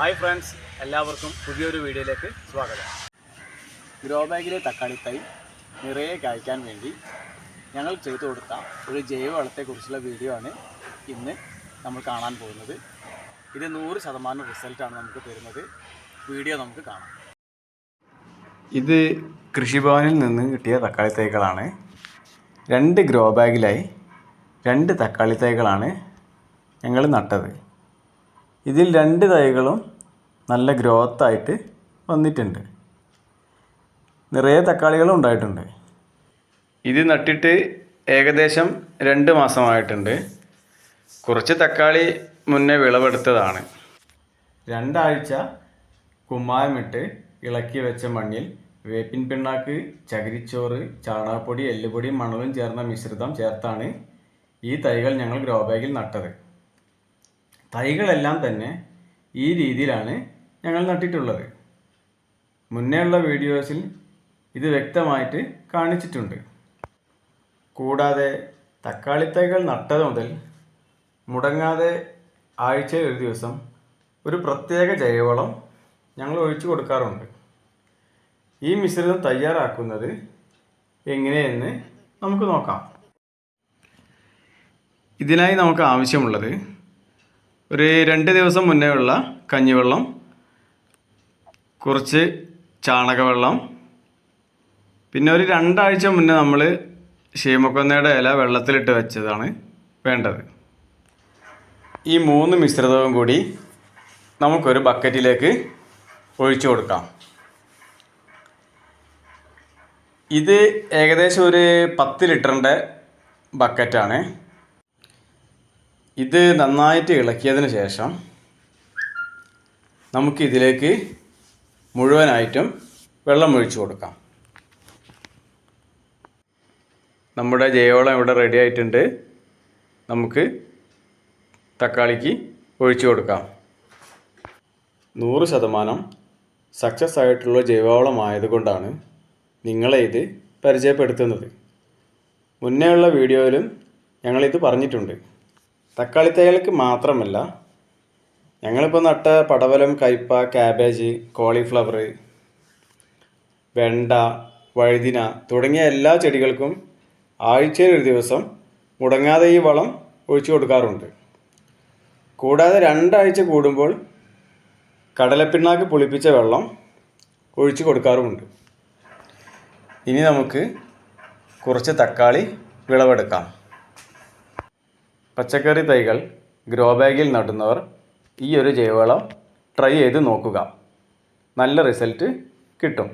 Hi friends എല്ലാവർക്കും പുതിയൊരു വീഡിയോയിലേക്ക് സ്വാഗതം. ഗ്രോ ബാഗിലെ തക്കാളി തൈ നിറയെ കായ്ക്കാൻ വേണ്ടി ഞങ്ങൾ ചെയ്തു കൊടുത്ത ഒരു ജൈവ വളത്തെക്കുറിച്ചുള്ള വീഡിയോ ആണ് ഇന്ന് നമ്മൾ കാണാൻ പോകുന്നത്. ഇത് നൂറ് ശതമാനം റിസൾട്ടാണ് നമുക്ക് തരുന്നത്. വീഡിയോ നമുക്ക് കാണാം. ഇത് കൃഷിഭവനിൽ നിന്ന് കിട്ടിയ തക്കാളി തൈകളാണ്. രണ്ട് ഗ്രോ ബാഗിലായി രണ്ട് തക്കാളി തൈകളാണ് ഞങ്ങൾ നട്ടത്. ഇതിൽ രണ്ട് തൈകളും നല്ല ഗ്രോത്ത് ആയിട്ട് വന്നിട്ടുണ്ട്. നിറയെ തക്കാളികളും ഉണ്ടായിട്ടുണ്ട്. ഇത് നട്ടിട്ട് ഏകദേശം രണ്ട് മാസമായിട്ടുണ്ട്. കുറച്ച് തക്കാളി മുന്നേ വിളവെടുത്തതാണ്. രണ്ടാഴ്ച കുമ്മായമിട്ട് ഇളക്കി വെച്ച മണ്ണിൽ വേപ്പിൻ പിണ്ണാക്ക് ചകിരിച്ചോറ് ചാണകപ്പൊടി എല്ലുപൊടി മണലും ചേർന്ന മിശ്രിതം ചേർത്താണ് ഈ തൈകൾ ഞങ്ങൾ ഗ്രോ ബാഗിൽ നട്ടത്. തൈകളെല്ലാം തന്നെ ഈ രീതിയിലാണ് ഞങ്ങൾ നട്ടിട്ടുള്ളത്. മുന്നേ ഉള്ള വീഡിയോസിൽ ഇത് വ്യക്തമായിട്ട് കാണിച്ചിട്ടുണ്ട്. കൂടാതെ തക്കാളി തൈകൾ നട്ടത് മുതൽ മുടങ്ങാതെ ആഴ്ചയിൽ ഒരു ദിവസം ഒരു പ്രത്യേക ജൈവവളം ഞങ്ങൾ ഒഴിച്ചു കൊടുക്കാറുണ്ട്. ഈ മിശ്രിതം തയ്യാറാക്കുന്നത് എങ്ങനെയെന്ന് നമുക്ക് നോക്കാം. ഇതിനായി നമുക്ക് ആവശ്യമുള്ളത് ഒരു രണ്ട് ദിവസം മുന്നേ ഉള്ള കഞ്ഞിവെള്ളം കുറച്ച് ചാണകവെള്ളം പിന്നെ ഒരു രണ്ടാഴ്ച മുന്നേ നമ്മൾ ഷീമക്കൊന്നയുടെ ഇല വെള്ളത്തിലിട്ട് വെച്ചതാണ് വേണ്ടത്. ഈ മൂന്ന് മിശ്രിതവും കൂടി നമുക്കൊരു ബക്കറ്റിലേക്ക് ഒഴിച്ചു കൊടുക്കാം. ഇത് ഏകദേശം ഒരു പത്ത് ലിറ്ററിന്റെ ബക്കറ്റാണ്. ഇത് നന്നായിട്ട് ഇളക്കിയതിന് ശേഷം നമുക്ക് ഇതിലേക്ക് മുഴുവനായിട്ടും വെള്ളം ഒഴിച്ചു കൊടുക്കാം. നമ്മുടെ ജൈവവളം ഇവിടെ റെഡി ആയിട്ടുണ്ട്. നമുക്ക് തക്കാളിക്ക് ഒഴിച്ചു കൊടുക്കാം. നൂറ് ശതമാനം സക്സസ് ആയിട്ടുള്ള ജൈവവളമായതുകൊണ്ടാണ് നിങ്ങളെ ഇത് പരിചയപ്പെടുത്തുന്നത്. മുന്നേ ഉള്ള വീഡിയോയിലും ഞങ്ങളിത് പറഞ്ഞിട്ടുണ്ട്. തക്കാളി തൈകൾക്ക് മാത്രമല്ല ഞങ്ങളിപ്പോൾ നട്ട പടവലം കയ്പ ക്യാബേജ് കോളിഫ്ലവർ വെണ്ട വഴുതിന തുടങ്ങിയ എല്ലാ ചെടികൾക്കും ആഴ്ചയിൽ ഒരു ദിവസം മുടങ്ങാതെ ഈ വളം ഒഴിച്ചു കൊടുക്കാറുണ്ട്. കൂടാതെ രണ്ടാഴ്ച കൂടുമ്പോൾ കടലപ്പിണ്ണാക്ക് പുളിപ്പിച്ച വെള്ളം ഒഴിച്ചു കൊടുക്കാറുമുണ്ട്. ഇനി നമുക്ക് കുറച്ച് തക്കാളി വിളവെടുക്കാം. പച്ചക്കറി തൈകൾ ഗ്രോ ബാഗിൽ നടുന്നവർ ഈ ഒരു ജൈവവളം ട്രൈ ചെയ്ത് നോക്കുക. നല്ല റിസൾട്ട് കിട്ടും.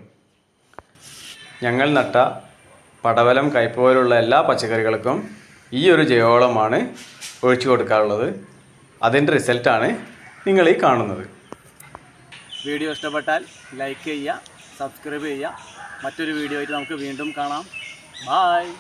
ഞങ്ങൾ നട്ട പടവലം കയ്പ പോലുള്ള എല്ലാ പച്ചക്കറികൾക്കും ഈ ഒരു ജൈവവളമാണ് ഒഴിച്ചു കൊടുക്കാറുള്ളത്. അതിന്റെ റിസൾട്ടാണ് നിങ്ങൾ ഈ കാണുന്നത്. വീഡിയോ ഇഷ്ടപ്പെട്ടാൽ ലൈക്ക് ചെയ്യുക സബ്സ്ക്രൈബ് ചെയ്യുക. മറ്റൊരു വീഡിയോ ആയിട്ട് നമുക്ക് വീണ്ടും കാണാം. ബായ്